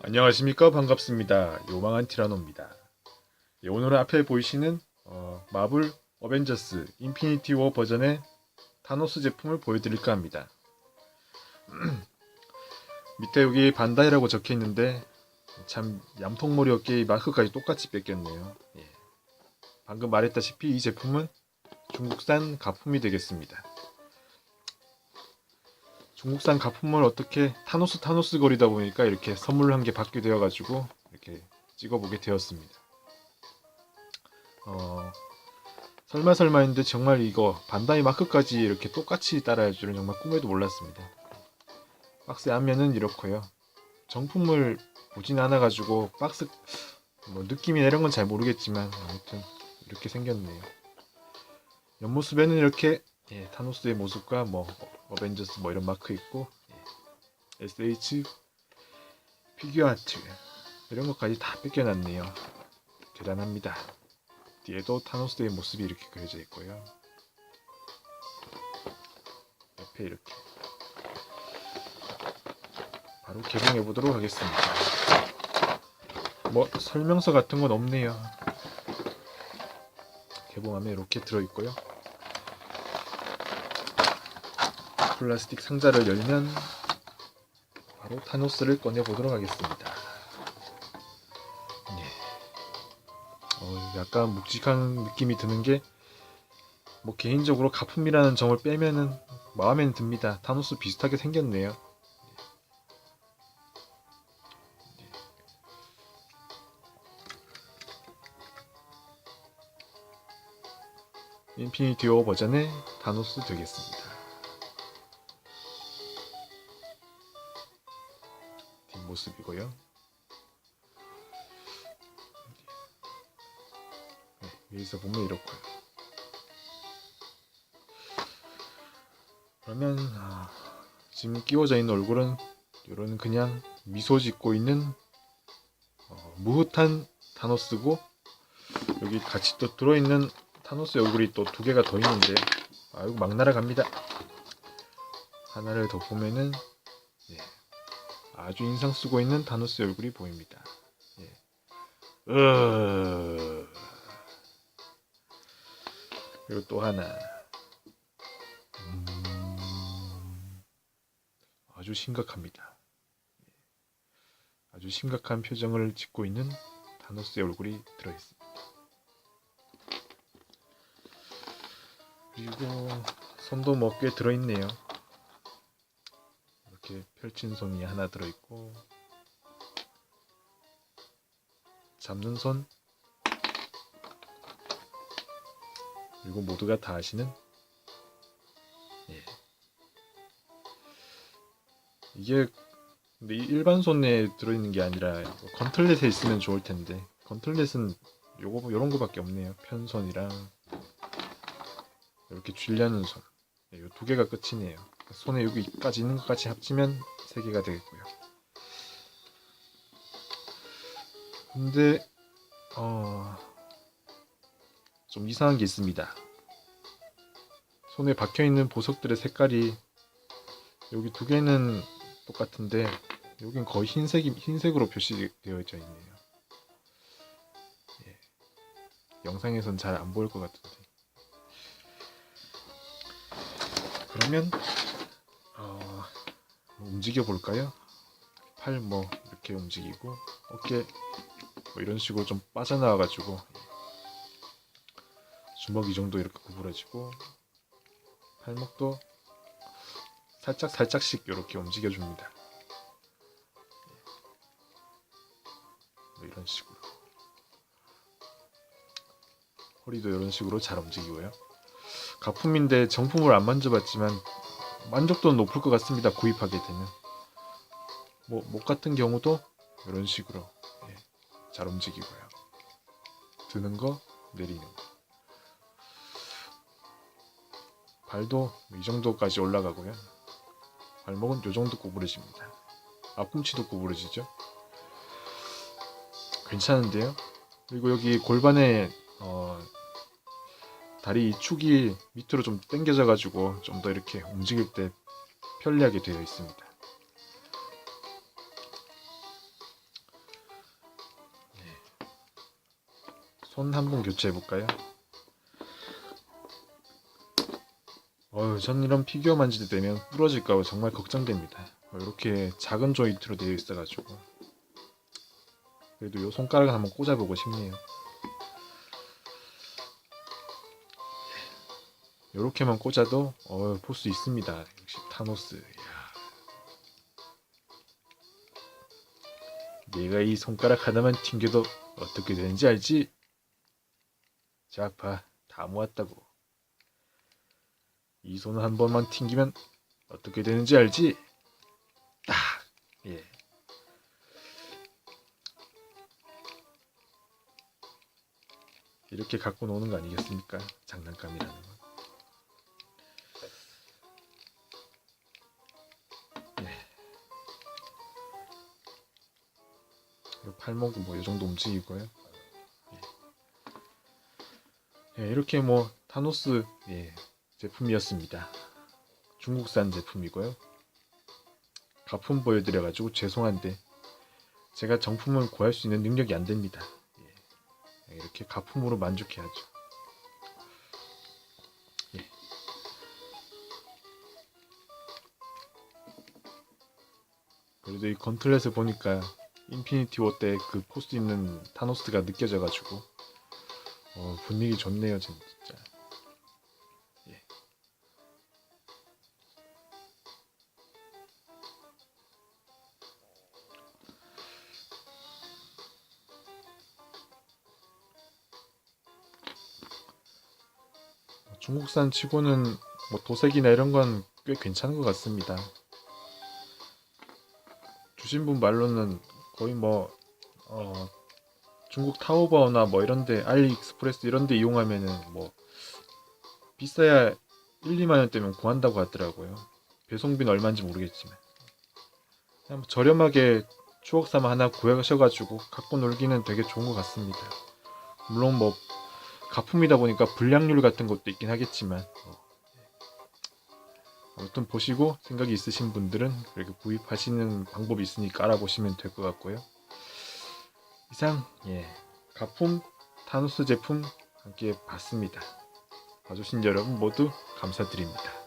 안녕하십니까? 반갑습니다. 요망한 티라노입니다. 예, 오늘은 앞에 보이시는 어, 마블 어벤져스 인피니티 워 버전의 타노스 제품을 보여드릴까 합니다. 밑에 여기 반다이라고 적혀 있는데 참 얌통머리 어깨의 마크까지 똑같이 뺏겼네요. 예. 방금 말했다시피 이 제품은 중국산 가품이 되겠습니다 중국산 가품을 어떻게 타노스 타노스 거리다 보니까 이렇게 선물을 한개 받게 되어가지고 이렇게 찍어보게 되었습니다. 어, 설마 설마 했는데 정말 이거 반다이 마크까지 이렇게 똑같이 따라할 줄은 정말 꿈에도 몰랐습니다. 박스의 앞면은 이렇고요. 정품을 보진 않아가지고 박스 뭐 느낌이나 이런 건 잘 모르겠지만 아무튼 이렇게 생겼네요. 옆모습에는 이렇게 예, 타노스의 모습과 뭐 어벤져스 뭐 이런 마크 있고 예, SH 피규어 아트 이런 것까지 다 뺏겨놨네요. 대단합니다. 뒤에도 타노스의 모습이 이렇게 그려져 있고요. 옆에 이렇게 바로 개봉해 보도록 하겠습니다. 뭐 설명서 같은 건 없네요. 개봉하면 이렇게 들어 있고요. 플라스틱 상자를 열면 바로 타노스를 꺼내 보도록 하겠습니다. 예. 어, 약간 묵직한 느낌이 드는 게 뭐 개인적으로 가품이라는 점을 빼면은 마음에는 듭니다. 타노스 비슷하게 생겼네요. 인피니티 워 버전의 타노스 되겠습니다. 모습이고요. 네, 여기서 보면 이렇고요. 그러면 아, 지금 끼워져 있는 얼굴은 이런 그냥 미소 짓고 있는 어, 무흐한 타노스고 여기 같이 또 들어있는 타노스 얼굴이 또 두 개가 더 있는데 아이고 막 날아갑니다. 하나를 더 보면은 예, 아주 인상 쓰고 있는 타노스 얼굴이 보입니다. 예. 으... 그리고 또 하나. 음... 아주 심각합니다. 예. 아주 심각한 표정을 짓고 있는 타노스의 얼굴이 들어 있습니다. 그리고 손도 뭐 꽤 들어 있네요. 이렇게 펼친 손이 하나 들어있고 잡는 손. 그리고 모두가 다 아시는? 예. 이게 근데 이 일반 손에 들어있는 게 아니라 건틀렛에 있으면 좋을 텐데 건틀렛은 요거 요런 거밖에 없네요. 편손이랑 이렇게 쥐려는 손. 네, 요두 개가 끝이네요 손에 여기까지 있는 것까지 합치면 3개가 되겠고요. 근데 어... 좀 이상한 게 있습니다. 손에 박혀 있는 보석들의 색깔이 여기 두 개는 똑같은데 여긴 거의 흰색이 흰색으로 표시되어져 있네요. 예. 영상에선 잘 안 보일 것 같은데. 그러면 어, 움직여 볼까요? 팔 뭐 이렇게 움직이고 어깨 뭐 이런 식으로 좀 빠져나와 가지고 주먹 이 정도 이렇게 구부러지고 팔목도 살짝 살짝씩 이렇게 움직여 줍니다. 뭐 이런 식으로 허리도 이런 식으로 잘 움직이고요. 가품인데 정품을 안 만져봤지만 만족도는 높을 것 같습니다. 구입하게 되면 뭐 목 같은 경우도 이런 식으로 예, 잘 움직이고요. 드는 거 내리는 거 발도 이 정도까지 올라가고요. 발목은 이 정도 구부러집니다. 앞꿈치도 구부러지죠. 괜찮은데요. 그리고 여기 골반에 어, 다리 축이 밑으로 좀 당겨져 가지고 좀 더 이렇게 움직일 때 편리하게 되어 있습니다. 네. 손한 번 교체해 볼까요? 어휴, 전 이런 피규어 만지게 되면 부러질까봐 정말 걱정됩니다. 이렇게 작은 조이트로 되어 있어가지고 그래도 요 손가락을 한번 꽂아보고 싶네요. 요렇게만 꽂아도 어, 볼 수 있습니다. 역시 타노스. 이야. 내가 이 손가락 하나만 튕겨도 어떻게 되는지 알지? 자, 봐. 다 모았다고. 이 손을 한 번만 튕기면 어떻게 되는지 알지? 딱! 예. 이렇게 갖고 노는 거 아니겠습니까? 장난감이라는 팔목은 뭐이 정도 움직이고요. 예. 예, 이렇게 뭐 타노스 예, 제품이었습니다. 중국산 제품이고요. 가품 보여드려가지고 죄송한데 제가 정품을 구할 수 있는 능력이 안 됩니다. 예. 이렇게 가품으로 만족해야죠. 예. 그래도 이 건틀렛을 보니까 인피니티 워 때 그 포스 있는 타노스가 느껴져가지고 어, 분위기 좋네요 진짜. 예. 중국산 치고는 뭐 도색이나 이런 건 꽤 괜찮은 것 같습니다. 주신 분 말로는 거의 뭐 어, 중국 타오바오나 뭐 이런데 알리익스프레스 이런데 이용하면은 뭐 비싸야 1, 2만 원대면 구한다고 하더라고요. 배송비는 얼마인지 모르겠지만 그냥 뭐 저렴하게 추억 삼아 하나 구하셔가지고 갖고 놀기는 되게 좋은 것 같습니다. 물론 뭐 가품이다 보니까 불량률 같은 것도 있긴 하겠지만 어, 아무튼 보시고 생각이 있으신 분들은 그렇게 구입하시는 방법이 있으니까 알아보시면 될 것 같고요. 이상 예 가품 타노스 제품 함께 봤습니다. 봐주신 여러분 모두 감사드립니다.